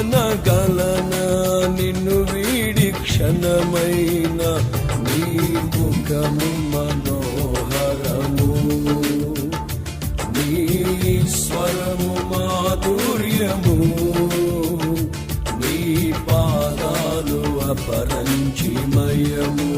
అనగలన నిన్ను వీడి క్షణమైన నీ ముఖము మనోహరము. నీ స్వరము మాధుర్యము. నీ పాదాలు అపరంచిమయము.